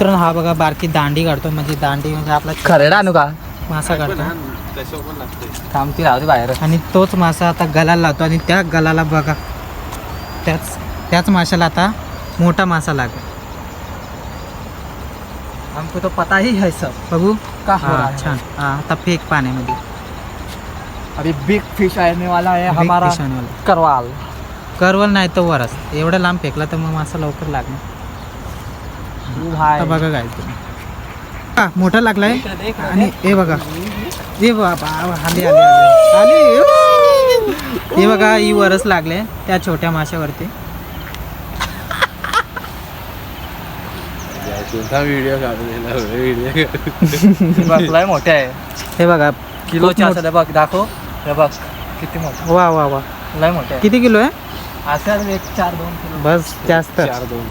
तर हा बघा बारकी दांडी काढतो म्हणजे दांडी म्हणजे आपला खरेडा आणू का? मासा काढतो थांबती राहते बाहेर. आणि तोच मासा आता गलाला लावतो. आणि त्या गलाला बघा त्याच त्याच माशाला आता मोठा मासा लागेल. हमको तो पता ही है सब. बघू का हो रहा? छान. हा आता फेक पाण्यामध्ये. अभी बिग फिश आने वाला है Big हमारा fish. करवाल. करवल नाही तर वरच. एवढं लांब फेकला तर मग मासा लवकर लागणार. आता बघा काय हा, मोठा लागलाय. आणि हे बघा. हे बाबा आले आले आले. आले हे बघा ही वरच लागले त्या छोट्या माशावरती. व्हिडिओ व्हिडिओ बघलाय मोठे आहे. हे बघा किलोचे खूप असं हे बघ दाखव. हे बघ किती मोठं. वा वा वा. लय मोठे आहे. किती किलो आहे? असं एक चार दोन किलो. बस जास्त. चार दोन.